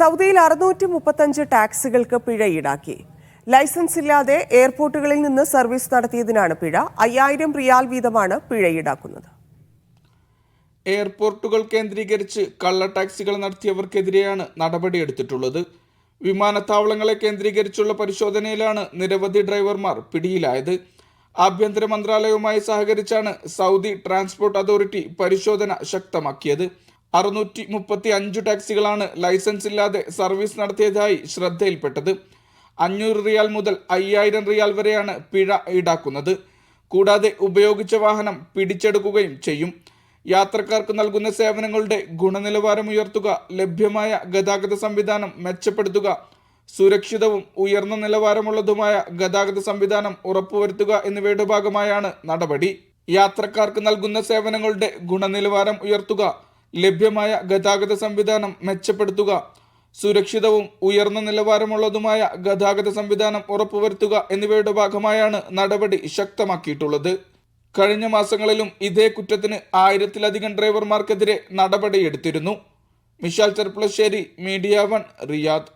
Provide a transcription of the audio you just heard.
സൗദിയിൽ അറുന്നൂറ്റി മുപ്പത്തഞ്ച് ടാക്സികൾക്ക് പിഴ ഈടാക്കി. ലൈസൻസ് ഇല്ലാതെ എയർപോർട്ടുകളിൽ നിന്ന് സർവീസ് നടത്തിയതിനാണ് പിഴ. അയ്യായിരം റിയാൽ വീതമാണ് പിഴ ഈടാക്കുന്നത്. എയർപോർട്ടുകൾ കേന്ദ്രീകരിച്ച് കള്ള ടാക്സികൾ നടത്തിയവർക്കെതിരെയാണ് നടപടിയെടുത്തിട്ടുള്ളത്. വിമാനത്താവളങ്ങളെ കേന്ദ്രീകരിച്ചുള്ള പരിശോധനയിലാണ് നിരവധി ഡ്രൈവർമാർ പിടിയിലായത്. ആഭ്യന്തര മന്ത്രാലയവുമായി സഹകരിച്ചാണ് സൗദി ട്രാൻസ്പോർട്ട് അതോറിറ്റി പരിശോധന ശക്തമാക്കിയത്. അറുന്നൂറ്റി മുപ്പത്തി അഞ്ച് ടാക്സികളാണ് ലൈസൻസ് ഇല്ലാതെ സർവീസ് നടത്തിയതായി ശ്രദ്ധയിൽപ്പെട്ടത്. അഞ്ഞൂറ് റിയാൽ മുതൽ അയ്യായിരം റിയാൽ വരെയാണ് പിഴ ഈടാക്കുന്നത്. കൂടാതെ ഉപയോഗിച്ച വാഹനം പിടിച്ചെടുക്കുകയും ചെയ്യും. യാത്രക്കാർക്ക് നൽകുന്ന സേവനങ്ങളുടെ ഗുണനിലവാരം ഉയർത്തുക ലഭ്യമായ ഗതാഗത സംവിധാനം മെച്ചപ്പെടുത്തുക സുരക്ഷിതവും ഉയർന്ന നിലവാരമുള്ളതുമായ ഗതാഗത സംവിധാനം ഉറപ്പുവരുത്തുക എന്നിവയുടെ ഭാഗമായാണ് നടപടി. യാത്രക്കാർക്ക് നൽകുന്ന സേവനങ്ങളുടെ ഗുണനിലവാരം ഉയർത്തുക ലഭ്യമായ ഗതാഗത സംവിധാനം മെച്ചപ്പെടുത്തുക സുരക്ഷിതവും ഉയർന്ന നിലവാരമുള്ളതുമായ ഗതാഗത സംവിധാനം ഉറപ്പുവരുത്തുക എന്നിവയുടെ ഭാഗമായാണ് നടപടി ശക്തമാക്കിയിട്ടുള്ളത്. കഴിഞ്ഞ മാസങ്ങളിലും ഇതേ കുറ്റത്തിന് ആയിരത്തിലധികം ഡ്രൈവർമാർക്കെതിരെ നടപടിയെടുത്തിരുന്നു. Mishal Cherpulassery media one Riyadh.